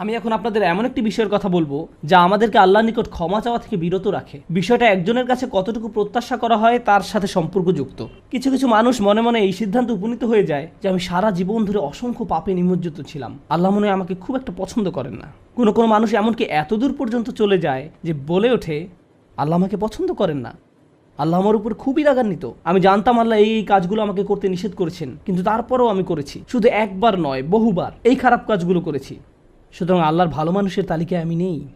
আমি এখন আপনাদের এমন একটি বিষয়ের কথা বলব, যা আমাদেরকে আল্লাহর নিকট ক্ষমা চাওয়া থেকে বিরত রাখে। বিষয়টা একজনের কাছে কতটুকু প্রত্যাশা করা হয়, তার সাথে সম্পর্কযুক্ত। কিছু কিছু মানুষ মনে মনে এই সিদ্ধান্ত উপনীত হয়ে যায়, যে আমি সারা জীবন ধরে অসংখ্য পাপে নিমজ্জিত ছিলাম। আল্লাহ মনে আমাকে খুব একটা পছন্দ করেন না। কোনো কোনো মানুষ এমনকি এত দূর পর্যন্ত চলে যায়, যে বলে ওঠে, আল্লাহ আমাকে পছন্দ করেন না। আল্লাহ আমার উপর খুবই রাগান্বিত। আমি জানতাম আল্লাহ এই এই কাজগুলো আমাকে করতে নিষেধ করেছেন, কিন্তু তারপরেও আমি করেছি। শুধু একবার নয়, বহুবার এই খারাপ কাজগুলো করেছি। সুতরাং আল্লাহর ভালো মানুষের তালিকায় আমি নেই।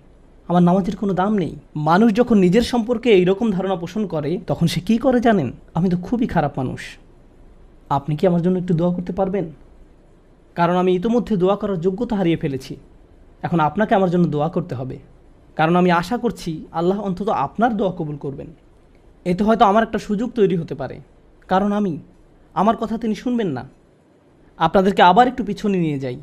আমার নামাজের কোনো দাম নেই। মানুষ যখন নিজের সম্পর্কে এইরকম ধারণা পোষণ করে, তখন সে কী করে জানেন? আমি তো খুবই খারাপ মানুষ। আপনি কি আমার জন্য একটু দোয়া করতে পারবেন? কারণ আমি ইতোমধ্যে দোয়া করার যোগ্যতা হারিয়ে ফেলেছি। এখন আপনাকে আমার জন্য দোয়া করতে হবে। কারণ আমি আশা করছি আল্লাহ অন্তত আপনার দোয়া কবুল করবেন। এতে হয়তো আমার একটা সুযোগ তৈরি হতে পারে। কারণ আমি, আমার কথা তিনি শুনবেন না। আপনাদেরকে আবার একটু পিছনে নিয়ে যাই।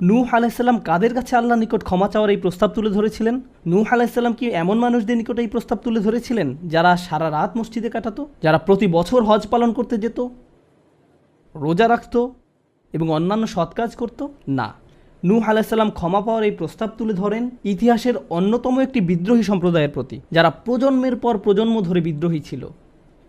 নূহ আলাইসাল্লাম কাদের কাছে আল্লাহ নিকট ক্ষমা চাওয়ার এই প্রস্তাব তুলে ধরেছিলেন? নূহ আলাইসাল্লাম কি এমন মানুষদের নিকট এই প্রস্তাব তুলে ধরেছিলেন যারা সারা রাত মসজিদে কাটাতো, যারা প্রতি বছর হজ পালন করতে যেত, রোজা রাখত এবং অন্যান্য সৎ কাজ করত? না। নূহ আলাইসাল্লাম ক্ষমা পাওয়ার এই প্রস্তাব তুলে ধরেন ইতিহাসের অন্যতম একটি বিদ্রোহী সম্প্রদায়ের প্রতি, যারা প্রজন্মের পর প্রজন্ম ধরে বিদ্রোহী ছিল।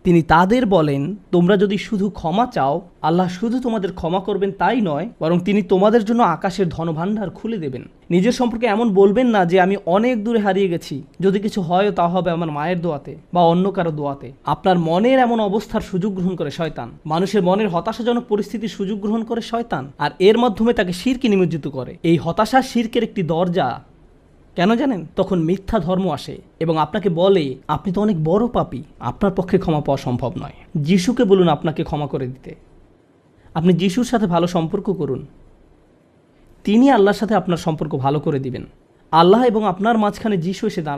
তিনি তাদের বলেন, তোমরা যদি শুধু ক্ষমা চাও, আল্লাহ শুধু তোমাদের ক্ষমা করবেন তাই নয়, বরং তিনি তোমাদের জন্য আকাশের ধনভাণ্ডার খুলে দেবেন। নিজের সম্পর্কে এমন বলবেন না যে, আমি অনেক দূরে হারিয়ে গেছি। যদি কিছু হয়, তা হবে আমার মায়ের দোয়াতে বা অন্য কারও দোয়াতে। আপনার মনের এমন অবস্থার সুযোগ গ্রহণ করে শয়তান। মানুষের মনের হতাশাজনক পরিস্থিতির সুযোগ গ্রহণ করে শয়তান। আর এর মাধ্যমে তাকে শিরকে নিমজ্জিত করে। এই হতাশা শিরকের একটি দরজা কেন জানেন? তখন মিথ্যা ধর্ম আসে এবং আপনাকে বলে, আপনি তো অনেক বড় পাপি, আপনার পক্ষে ক্ষমা পাওয়া সম্ভব নয়। যিশুকে বলুন আপনাকে ক্ষমা করে দিতে। আপনি যিশুর সাথে ভালো সম্পর্ক করুন। তিনি আল্লাহর সাথে আপনার সম্পর্ক ভালো করে দিবেন। আল্লাহ এবং আপনার মাঝখানে যিশু এসে দাঁড়াবে।